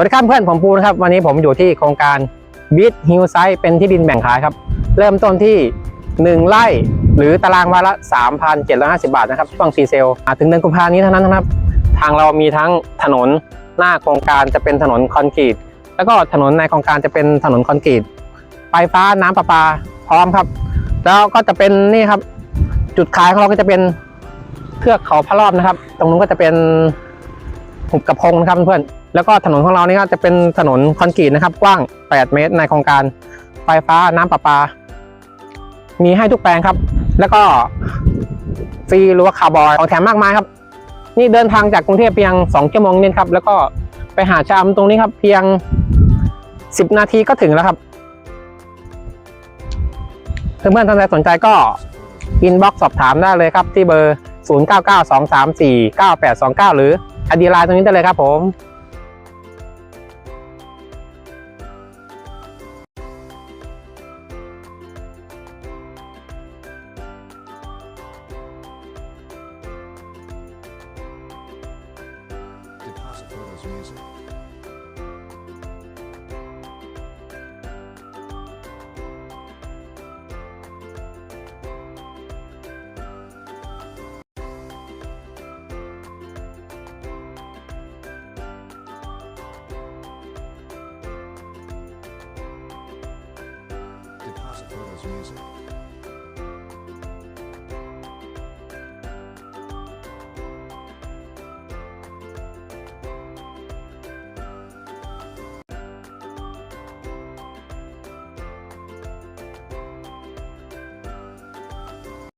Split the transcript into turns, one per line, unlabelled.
วัสดีครับเพื่อนผมปูนะครับวันนี้ผมอยู่ที่โครงการบิทฮิลไซต์เป็นที่ดินแบ่งขายครับ เริ่มต้นที่ 1 ไร่หรือตารางวาละ 3,750 บาทนะครับช่วงฟรีเซลถึงเดือนกุมภาพันธ์นี้เท่านั้นนะครับ ทางเรามีทั้งถนนหน้าโครงการจะเป็นถนนคอนกรีต แล้วก็ถนนในโครงการจะเป็นถนนคอนกรีตไฟฟ้าน้ำประปาพร้อมครับ แล้วก็จะเป็นนี่ครับ จุดขายของเราก็จะเป็นเทือกเขาพระรอบนะครับ ตรงนู้นก็จะเป็น หุบกระพงนะครับเพื่อนๆแล้วก็ถนนของเรานี่ก็จะเป็นถนนคอนกรีตนะครับ กว้าง 8 เมตรในโครงการไฟฟ้าน้ำประปา มีให้ทุกแปลงครับ แล้วก็ฟรีรั้วคาร์บอยของแถมมากมายครับ นี่เดินทางจากกรุงเทพเพียง2ชั่วโมงนี่ครับ แล้วก็ไปหาชามตรงนี้ครับ เพียง 10 นาทีก็ถึงแล้วครับเพื่อนๆท่านใดสนใจก็อินบ็อกซ์สอบถามได้เลยครับที่เบอร์ 0992349829 หรือ อดีไลน์ตรงนี้ได้เลยครับผม
Deposit Photos Music. Brothers Music.